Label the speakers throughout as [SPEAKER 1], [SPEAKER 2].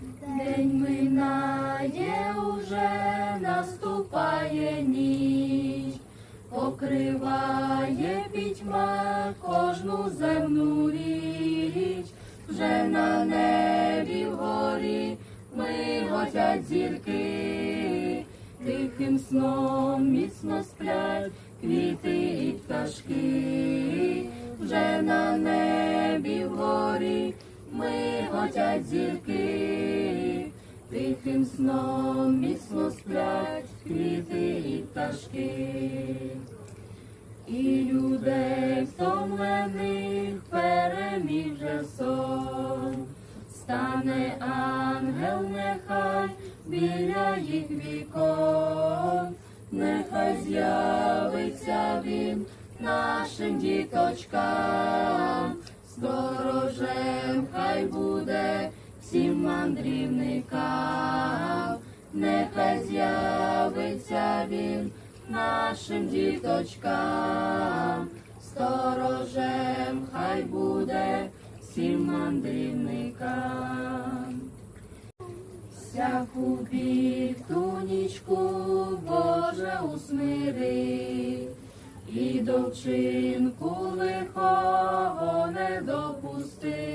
[SPEAKER 1] День минає, уже наступає ніч, покриває пітьма кожну земну річ, вже на небі вгорі миготять зірки, тихим сном міцно сплять квіти і пташки, вже на небі вгорі миготять зірки, тихим сном міцно сплять квіти і пташки. І людей втомлених переміг же сон, стане ангел, нехай біля їх вікон, нехай з'явиться він нашим діточкам, сторожем хай буде всім мандрівникам, нехай з'явиться він нашим діточкам, сторожем хай буде всім мандрівникам. Всяку біль ту нічку, Боже, усмири, і до вчинку лихого не допусти,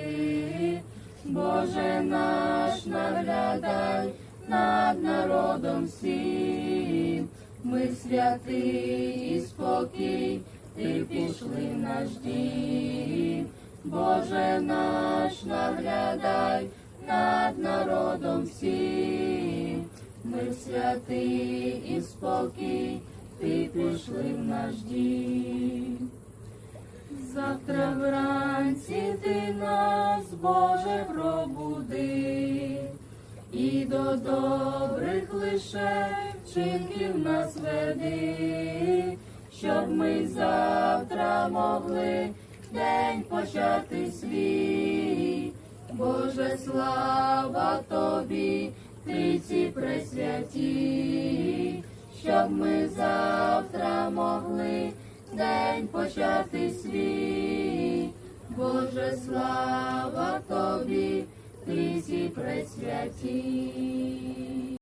[SPEAKER 1] Боже наш наглядай над народом всім, ми святий і спокій, ти пішли в наш дім, Боже наш наглядай над народом всім, ми святий і спокій, ти пішли в наш дім. Завтра вранці ти нас, Боже, пробуди, і до добрих лише вчинків нас веди, щоб ми завтра могли день почати свій. Боже, слава тобі, Трійці пресвяті, щоб ми завтра могли день почати свій. Боже, слава тобі, Трійці пресвяті.